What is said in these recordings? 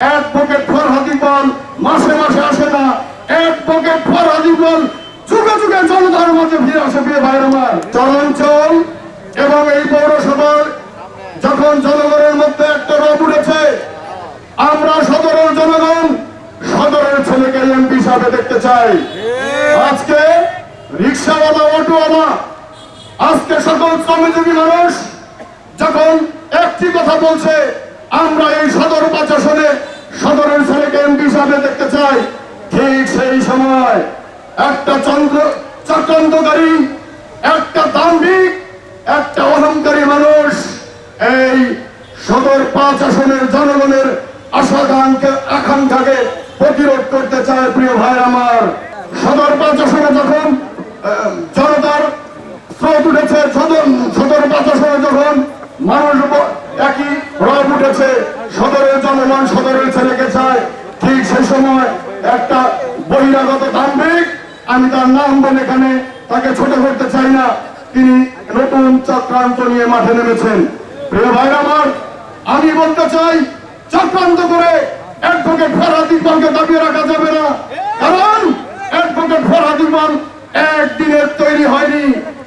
ফরহাদি বল মাসে মাসে আসে না ফরহাদি বল যুগে যুগে জনতার মাঝে ফিরে আসে বিয়ে আমার। এবং এই পৌরসভার যখন জনগণের মধ্যে একটা রব উঠেছে, আমরা সদরের জনগণ, সদরের ছেলেকে এমপি দেখতে চাই। আজকে রিক্সাওয়ালা, অটোওয়ালা, আজকে সকল শ্রমজীবী মানুষ যখন একটি কথা বলছে, আমরা এই সদর প্রশাসনে ছেলেকে এমপি হিসাবে দেখতে চাই। ঠিক সেই সময় একটা চন্দ্র, চক্রান্তকারী, একটা দাম্ভিক, একটা অহংকারী মানুষ এই সদর পাঁচ আসনের জনগণের আশাকাঙ্ক্ষা, আকাঙ্ক্ষাকে প্রতিরোধ করতে চায় প্রিয় ভাই আমার। সদর পাঁচ আসনে যখন জনতার স্রোত উঠেছে, সদর সদর বাতাসে যখন মানুষ একই রব উঠেছে, সদরের জনগণ সদরের ছেলেকে চায় ঠিক সেই সময় একটা বহিরাগত দাম্ভিক আমি তার নাম বলে এখানে তাকে ছোট করতে চাই না। তিনি নতুন চক্রান্ত নিয়ে মাঠে নেমেছেন। প্রিয় ভাই আমার, আমি বলতে চাই, চক্রান্ত করে অ্যাডভোকেট ফরহাদ ইকবালকে দাবিয়ে রাখা যাবে না। কারণ অ্যাডভোকেট ফরহাদ ইকবাল একদিনের তৈরি হয়নি।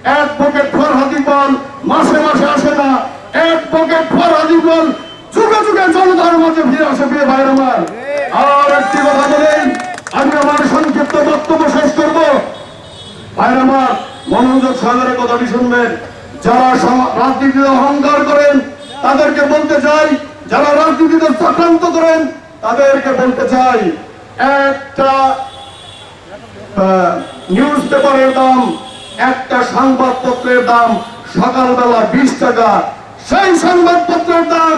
অ্যাডভোকেট ফরহাদ ইকবাল মাসে মাসে আসে না। অ্যাডভোকেট ফরহাদ ইকবাল যুগে যুগে জনতার মাঝে ফিরে আসে বিয়ে ভাইয়ের আমার আর একটি কথা বলেন আমি আমার সংক্ষিপ্ত বক্তব্য শেষ করব ভাইয়ের আমার মনোযোগ সহকারে কথাটি শুনবেন। যারা রাজনীতিতে অহংকার করেন, তাদেরকে বলতে চাই। যারা রাজনীতিতে চক্রান্ত করেন, তাদেরকে বলতে চাই। একটা নিউজ পেপারের দাম, একটা সংবাদপত্রের দাম সকালবেলা বিশ টাকা। সেই সংবাদপত্রের দাম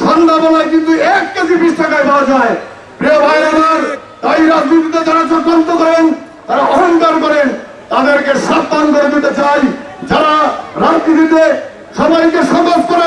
সন্ধ্যাবেলায় কিন্তু এক কেজি বিশ টাকায় পাওয়া যায়। প্রিয় ভাই আমার, তাই রাজনীতিতে যারা চক্রান্ত করেন, তারা অহংকার করে দিতে চাই যারা রাজনীতিতে সবাইকে সমাজ করেন